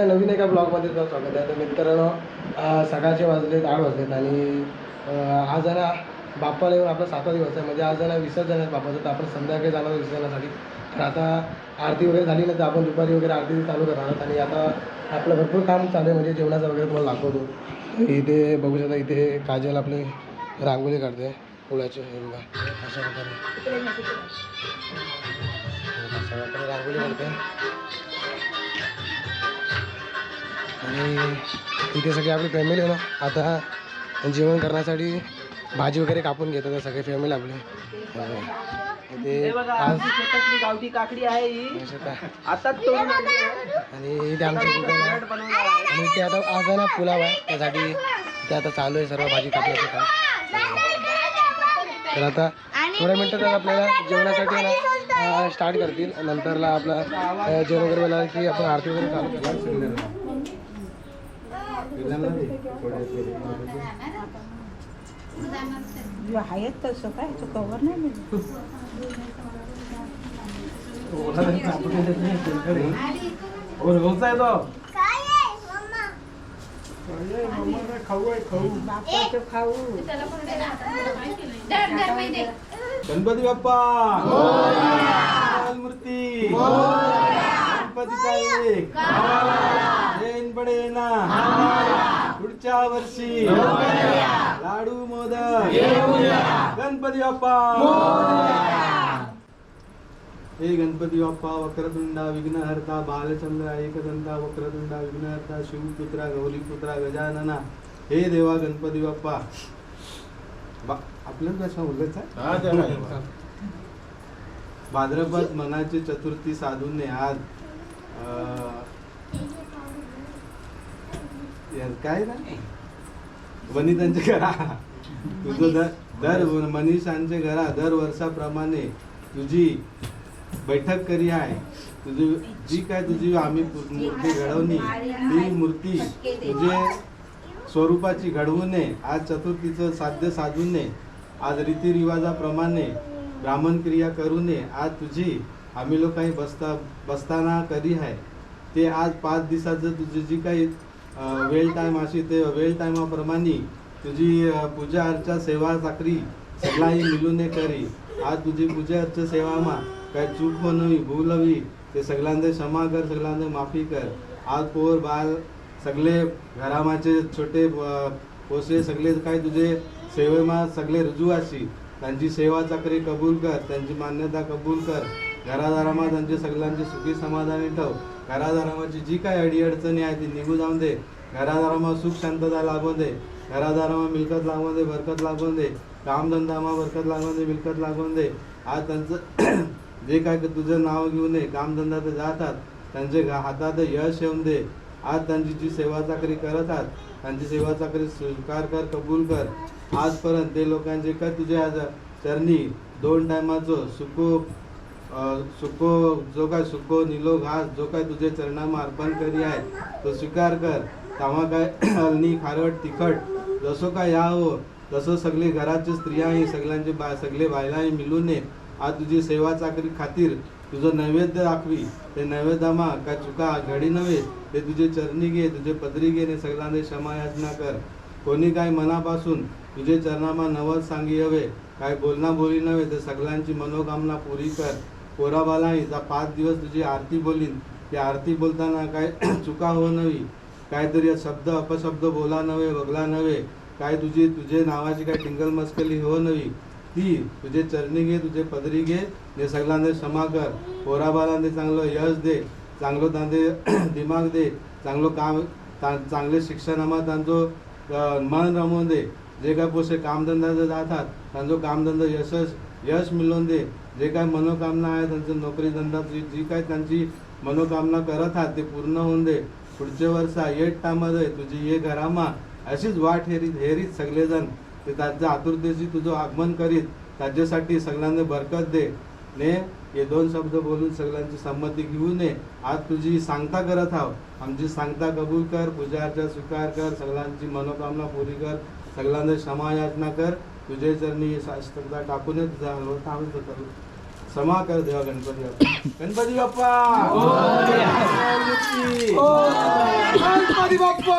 एका नवीन एका ब्लॉगमध्ये तुमचं स्वागत आहे. तर मित्रांनो सकाळचे वाजलेत आठ वाजलेत आणि आज ना बाप्पाला येऊन आपला सातवा दिवस आहे. म्हणजे आज ना विसर्जन आहे बाप्पाचं. तर आपण संध्याकाळी जाणार विसर्जनासाठी. तर आता आरती वगैरे झाली ना तर आपण दुपारी वगैरे आरती चालू करणार आणि आता आपलं भरपूर काम चालू आहे म्हणजे जेवणाचं वगैरे तुम्हाला दाखवतो. तर इथे बघू शकता इथे काजल आपली रांगोळी काढते फुलाची हे बघा. अशा प्रकारे. अशा प्रकारे रांगोळी काढते आणि तिथे सगळी आपली फॅमिली आहे ना आता जेवण करण्यासाठी भाजी वगैरे कापून घेतात सगळे फॅमिली आपली. शेतातली गावठी काकडी आहे. आणि इथे आमच्या. आणि इथे आता आज आहे ना पुलाव आहे त्यासाठी ते आता चालू आहे सर्व भाजी कापण्याचं काम. तर आता थोड्या मिनटात आपल्याला जेवणासाठी ना स्टार्ट करतील. नंतरला आपला जेवण वगैरे की आपण आरती वगैरे चालू करणार. आहेत तसं काय? तो कवर नाही मिळत. बापाचं खाऊ. गणपती बाप्पा! मूर्ती! गणपतीचा एक. जैन बडे ना. पुढच्या वर्षी. लाडू मोदक. गणपती बाप्पा. हे गणपती बाप्पा वक्रतुंडा विघ्नहर्ता बालचंद्र एकदंता वक्रतुंडा विघ्नहर्ता शिवपुत्रा गौरीपुत्रा गजानना. हे देवा गणपती बाप्पा. बा आपल्याला कशा बोलायचं भाद्रपद मनाची चतुर्थी साधून आज. काय ना वनितांच्या घरा. तुझं दर दर मनीषांच्या घरा दर वर्षाप्रमाणे तुझी बैठक करी आहे. तुझी जी काय तुझी आम्ही मूर्ती घडवली ती मूर्ती तुझे स्वरूपाची घडवूने आज चतुर्थीचं साध्य साधूने आज रीतिरिवाजाप्रमाणे ब्राह्मण क्रिया करूने आज तुझी आम्ही लोक काही बसता बसताना करी आहे? ते आज पाच दिवसाचं तुझी जी काही वेळ टाईम अशी ते वेळ टायमाप्रमाणे तुझी पूजा अर्चा सेवा चाकरी सगळाही मिलून करी. आज तुझी पूजा अर्चा सेवामा काय चूक होणवी भूल हवी ते सगळ्यांचे क्षमा कर सगळ्यांचे माफी कर. आज पोर बाल सगळे घरामाचे छोटे पोसे सगळे काय तुझे सेवेमा सगळे रुजू अशी. त्यांची सेवा चाकरी कबूल कर त्यांची मान्यता कबूल कर. घरादारामा त्यांचे सगळ्यांचे सुखी समाधानी ठेव. घरादारामाची जी काय अडीअडचणी आहे ती निघू जाऊन दे. घरादारामा सुख शांतता लागून दे. घरादारामा मिळकत लागून दे बरकत लागून दे. कामधंदामा बरकत लागून दे मिळकत लागून दे. आज त्यांचं जे काय तुझं नाव घेऊन ये कामधंदा तर जातात. त्यांचे हातात यश येऊन दे. आज त्यांची जी सेवा चाकरी करत आहात त्यांची सेवा चाकरी स्वीकार कर कबूल कर. आजपर्यंत ते लोकांचे काय तुझे आज चरणी दोन टायमाचं सुको सुको जो काय सुको निलो घास जो काय तुझे चरणामा अर्पण करी आहे तो स्वीकार कर. तामा काय अल्नी खारट तिखट जसं काय या हो तसं सगळे घराचे स्त्रियाही सगळ्यांचे बा सगळे बायलाही मिळून ये. आज तुझी सेवा चाकरी खातीर तुझं नैवेद्य दाखवी. ते नैवेद्यामा काय चुका घडी नव्हे. ते तुझे चरणी घे तुझे पदरी घे ने सगळ्यांनी क्षमायाचना कर. कोणी काय मनापासून तुझे चरणामा नवस सांगी हवे काय बोलना बोली नव्हे ते सगळ्यांची मनोकामना पुरी कर. पोराबालाही जा पाच दिवस तुझी आरती बोलीन. ती आरती बोलताना काय चुका हो नवी. काहीतरी शब्द अपशब्द बोला नव्हे वगला नव्हे काय तुझी तुझे नावाची काय टिंगल मस्कली हो नवी. ती तुझे चरणी घे तुझे पदरी घे ने सगळ्यांना क्षमा कर. पोराबालांना चांगलं यश दे चांगलं तांदे दिमाग दे चांगलं काम चांगले शिक्षणामा तांचो मन रमवून दे. जे काय पोसे कामधंदा जर जातात तांचो कामधंदा यशस यश मिळवून दे. जे काय मनोकामना आहे त्यांचं नोकरी धंदा जी जी काय त्यांची मनोकामना करत आहात ते पूर्ण होऊन दे. पुढच्या वर्षा ये टामध्ये तुझी ये घरामा. अशीच वाट हेरीत हेरीत सगळेजण. ते त्यांच्या आतुरतेशी तुझं आगमन करीत त्याच्यासाठी सगळ्यांना बरकत दे. ने हे दोन शब्द बोलून सगळ्यांची संमती घेऊ नये. आज तुझी सांगता करत आहो. आमची सांगता कबूल कर पूजा अर्चा स्वीकार कर सगळ्यांची मनोकामना पुरी कर सगळ्यांना क्षमा याचना कर. तुझे चरणी शास्त्रता टाकूनच हलवं थांबत होता क्षमा कर देवा गणपती बाप्पा. गणपती बाप्पा. गणपती बाप्पा!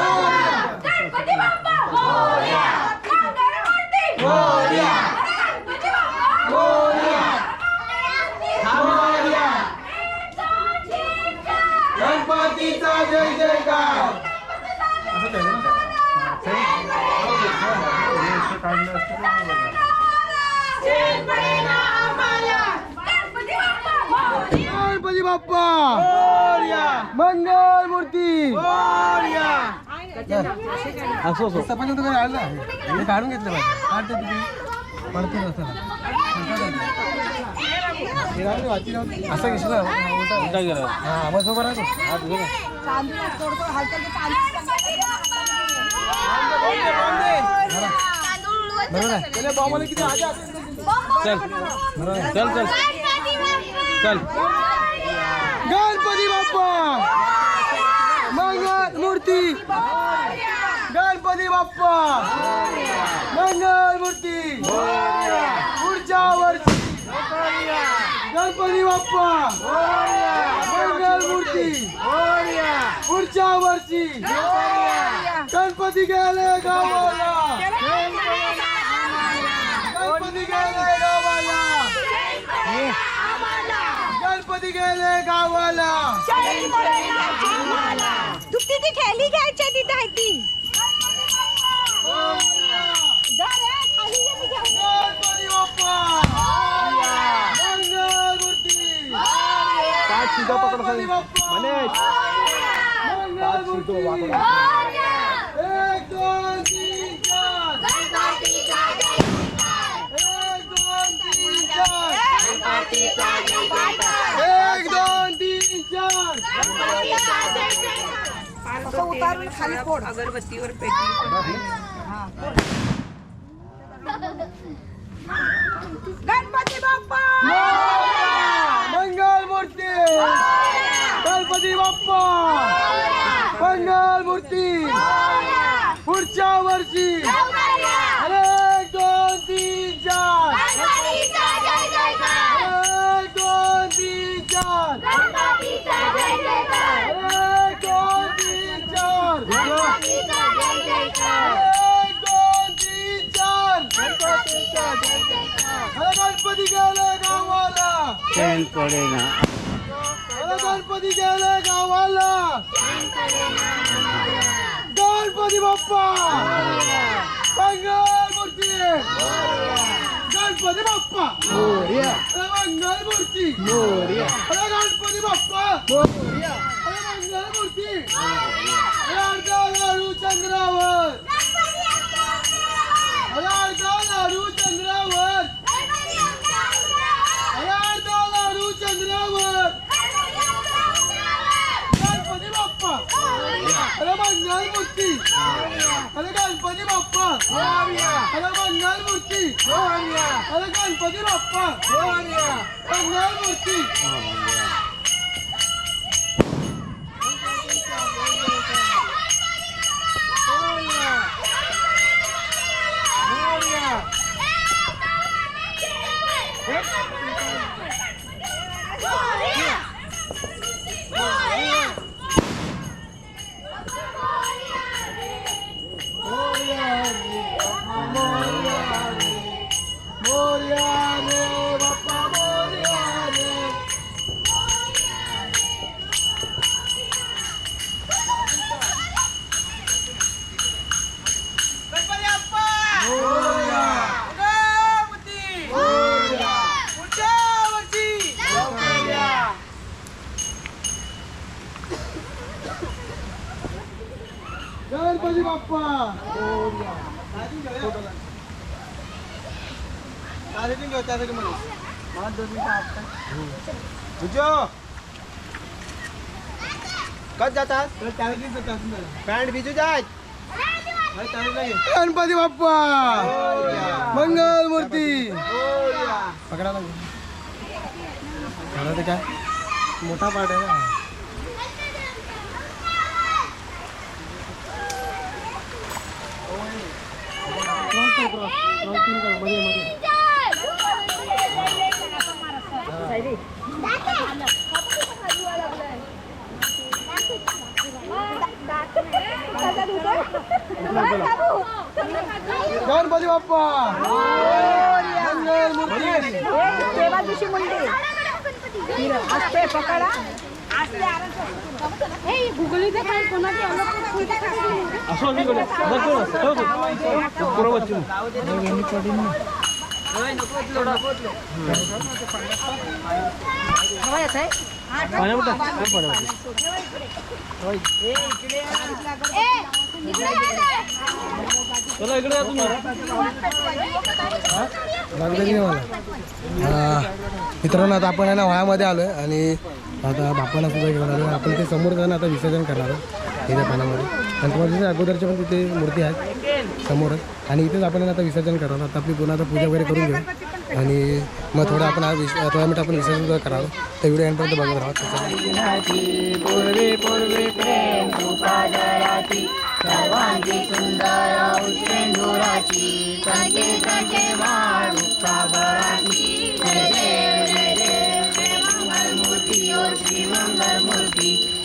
गणपती बाप्पा मोरया गणपती बाप्पा मंगलमूर्ती गणपती बाप्पा गणपतीचा जय जयकार गणपती बाप्पा गणपती बाप्पा मंगल मूर्ती! असो असो. सरपंच तर काही आलं मी काढून घेतलं पाहिजे. काढते पडते असं घेतलं हा मग सोबत राहतो आहे. आजा चल बरोबर आहे. चल चल. चल. गणपती बाप्पा! मंगल मूर्ती! गणपती बाप्पा! मंगल मूर्ती! पुढच्या वर्षी! गणपती बाप्पा! मंगल मूर्ती! पुढच्या वर्षी! गणपती गेले गावाला गणपती गेले गावाला गणपती गेले गावाला? तू तिथे खेळली घ्यायच्या तिथे आहे ती? जा रे, खाली घे, मी घेऊन येते. गणपती बाप्पा मंगल मूर्ती गणपती बाप्पा मंगल मूर्ती एक दोन तीन. एक दोन तीन चार. उतारून खाली फोड अगरबत्तीवर पेटली गणपती बाप्पा मंगल मूर्ती गणपती बाप्पा मंगल मूर्ती पुढच्या वर्षी अरे गणपती गेले गावाला. गणपती बाप्पा. मंगल मूर्ती गणपती बाप्पा. मंगल मूर्ती गणपती बाप्पा. मंगल मूर्ती चंद्रावर. मंगल मूर्ती अरे गणपती बाप्पा मंगल जातात? पॅन्ट भिजू जाय. गणपती बाप्पा! मंगल मूर्ती! पकडा लागेल ते काय? मोठा पार्ट आहे ना? तीन मध्ये, मध्ये. गणपती बाप्पा मंगल मूर्ती तेव्हा दिवशी मुंडी असते पकडा गुगलीचं काय कोणाची लागलं नाही मला हा, मित्रांनो आता आपण आहे ना वयामध्ये आलो आहे आणि आता बापांना सुद्धा घेऊन आलो आपण ते समोर जाणं आता विसर्जन करणार आहे इथे पाण्यामध्ये आणि तुम्हाला अगोदरच्या पण तिथे मूर्ती आहेत समोरच आणि इथेच आपण आता विसर्जन करावं. आता आपली पुन्हा आता पूजा वगैरे करून घेऊ. आणि मग थोडं आपण आज विस थोड्या मिनिट आपण विसर्जन सुद्धा करावं. तर व्हिडिओ एंडपर्यंत बघत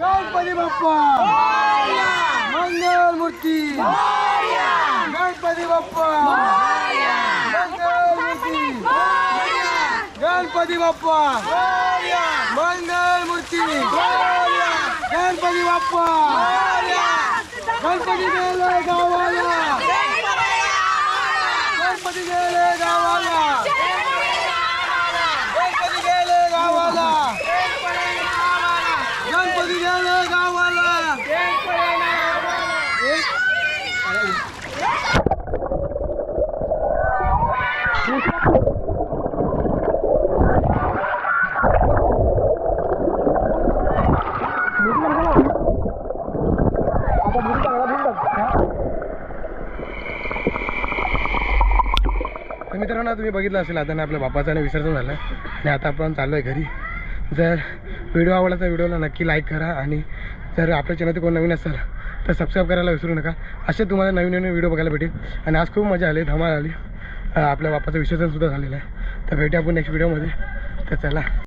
गणपती बाप्पा. मंगल मूर्ती. गणपती बाप्पा. मंगल मूर्ती. गणपती बाप्पा. मंगल मूर्ती. गणपती बाप्पा. गणपती गावाला गणपती गेले गावाला गणपती गेले गावाला गणपती गेले गावाला तर मित्रांनो तुम्ही बघितलं असेल आता ना आपल्या बापाचं आणि विसर्जन झालं. आणि आता आपण चाललो आहे घरी. जर व्हिडिओ आवडला तर व्हिडिओला नक्की लाईक करा आणि जर आपल्या चॅनलचे कोण नवीन असेल तर सबस्क्राईब करायला विसरू नका. असे तुम्हाला नवीन नवीन व्हिडिओ बघायला भेटेल. आणि आज खूप मजा आली धमाल आली. आपल्या बापाचं विसर्जनसुद्धा झालेलं आहे. तर भेटूया आपण नेक्स्ट व्हिडिओमध्ये तर चला.